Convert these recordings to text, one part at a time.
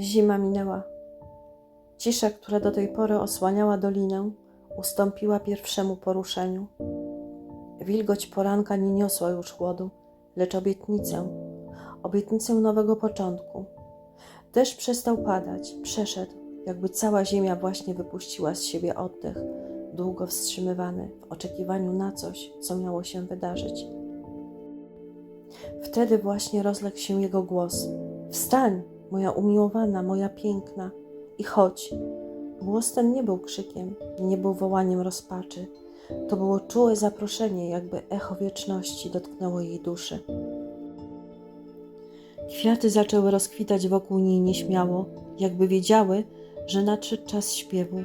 Zima minęła. Cisza, która do tej pory osłaniała dolinę, ustąpiła pierwszemu poruszeniu. Wilgoć poranka nie niosła już chłodu, lecz obietnicę, obietnicę nowego początku. Deszcz przestał padać, przeszedł, jakby cała ziemia właśnie wypuściła z siebie oddech, długo wstrzymywany w oczekiwaniu na coś, co miało się wydarzyć. Wtedy właśnie rozległ się jego głos: Wstań, moja umiłowana, moja piękna, i chodź. Głos ten nie był krzykiem, nie był wołaniem rozpaczy. To było czułe zaproszenie, jakby echo wieczności dotknęło jej duszy. Kwiaty zaczęły rozkwitać wokół niej nieśmiało, jakby wiedziały, że nadszedł czas śpiewu.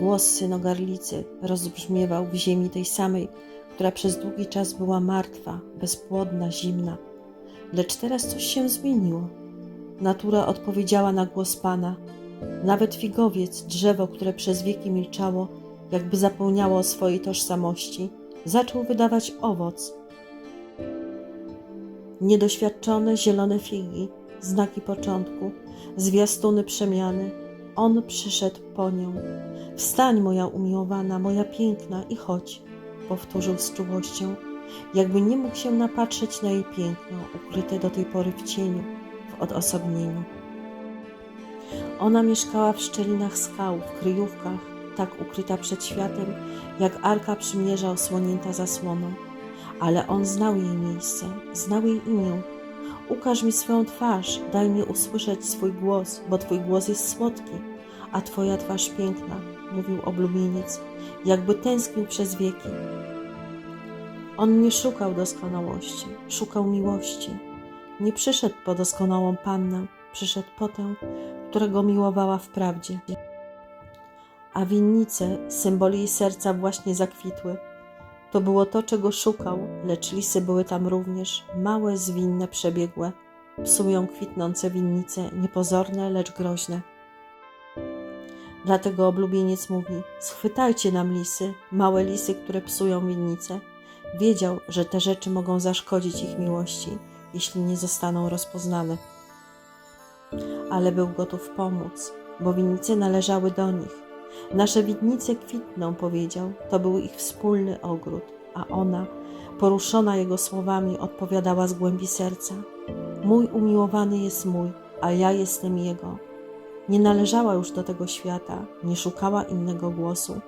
Głos synogarlicy rozbrzmiewał w ziemi tej samej, która przez długi czas była martwa, bezpłodna, zimna. Lecz teraz coś się zmieniło. Natura odpowiedziała na głos Pana. Nawet figowiec, drzewo, które przez wieki milczało, jakby zapomniało o swojej tożsamości, zaczął wydawać owoc. Niedoświadczone zielone figi, znaki początku, zwiastuny przemiany. On przyszedł po nią. Wstań, moja umiłowana, moja piękna, i chodź, powtórzył z czułością, jakby nie mógł się napatrzeć na jej piękno, ukryte do tej pory w cieniu, odosobnieniu. Ona mieszkała w szczelinach skał, w kryjówkach, tak ukryta przed światem, jak arka przymierza osłonięta zasłoną. Ale on znał jej miejsce, znał jej imię. Ukaż mi swoją twarz, daj mi usłyszeć swój głos, bo twój głos jest słodki, a twoja twarz piękna, mówił oblubieniec, jakby tęsknił przez wieki. On nie szukał doskonałości, szukał miłości. Nie przyszedł po doskonałą pannę, przyszedł po tę, którego miłowała wprawdzie. A winnice, symboli jej serca, właśnie zakwitły. To było to, czego szukał, lecz lisy były tam również, małe, zwinne, przebiegłe. Psują kwitnące winnice, niepozorne, lecz groźne. Dlatego oblubieniec mówi: Schwytajcie nam lisy, małe lisy, które psują winnice. Wiedział, że te rzeczy mogą zaszkodzić ich miłości, jeśli nie zostaną rozpoznane ale był gotów pomóc, bo winnice należały do nich. Nasze winnice kwitną, powiedział, to był ich wspólny ogród, a ona, poruszona jego słowami, odpowiadała z głębi serca: Mój umiłowany jest mój, a ja jestem jego. Nie należała już do tego świata, nie szukała innego głosu.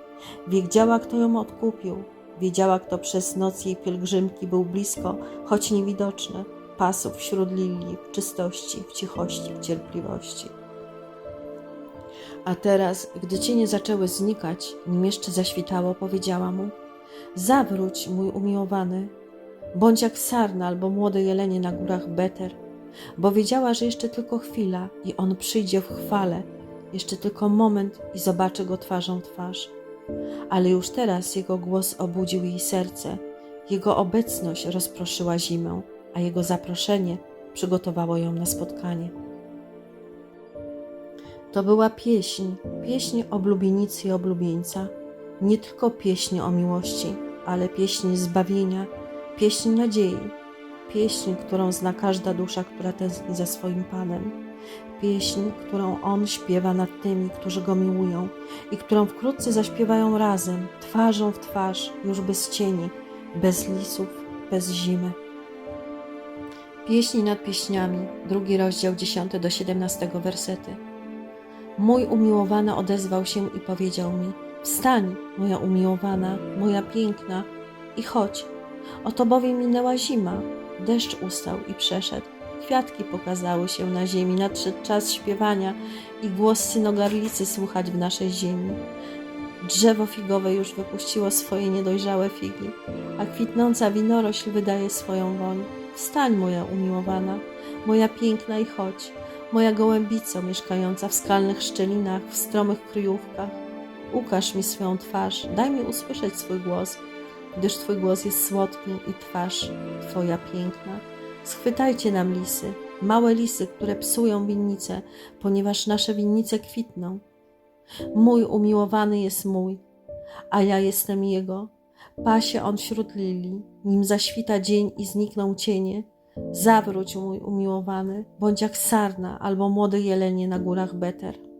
Wiedziała, kto ją odkupił, wiedziała, kto przez noc jej pielgrzymki był blisko, choć niewidoczny pasów wśród lilii, w czystości, w cichości, w cierpliwości. A teraz, gdy cienie zaczęły znikać, nim jeszcze zaświtało, powiedziała mu: Zawróć, mój umiłowany, bądź jak sarna albo młode jelenie na górach Beter, bo wiedziała, że jeszcze tylko chwila i on przyjdzie w chwale, jeszcze tylko moment i zobaczy go twarzą twarz. Ale już teraz jego głos obudził jej serce, jego obecność rozproszyła zimę a jego zaproszenie przygotowało ją na spotkanie. To była pieśń, pieśń oblubienicy i oblubieńca, nie tylko pieśń o miłości, ale pieśń zbawienia, pieśń nadziei, pieśń, którą zna każda dusza, która tęskni za swoim Panem, pieśń, którą On śpiewa nad tymi, którzy Go miłują i którą wkrótce zaśpiewają razem, twarzą w twarz, już bez cieni, bez lisów, bez zimy. Pieśni nad pieśniami, drugi rozdział 10 do 17 wersety. Mój umiłowany odezwał się i powiedział mi: Wstań, moja umiłowana, moja piękna, i chodź. Oto bowiem minęła zima, deszcz ustał i przeszedł, kwiatki pokazały się na ziemi, nadszedł czas śpiewania i głos synogarlicy słuchać w naszej ziemi. Drzewo figowe już wypuściło swoje niedojrzałe figi, a kwitnąca winorośl wydaje swoją woń. Wstań, moja umiłowana, moja piękna i chodź, moja gołębico mieszkająca w skalnych szczelinach, w stromych kryjówkach. Ukaż mi swoją twarz, daj mi usłyszeć swój głos, gdyż Twój głos jest słodki i twarz Twoja piękna. Schwytajcie nam lisy, małe lisy, które psują winnice, ponieważ nasze winnice kwitną. Mój umiłowany jest mój, a ja jestem jego. Pasie on wśród lilii, nim zaświta dzień i znikną cienie, Zawróć, mój umiłowany, bądź jak sarna albo młode jelenie na górach Beter.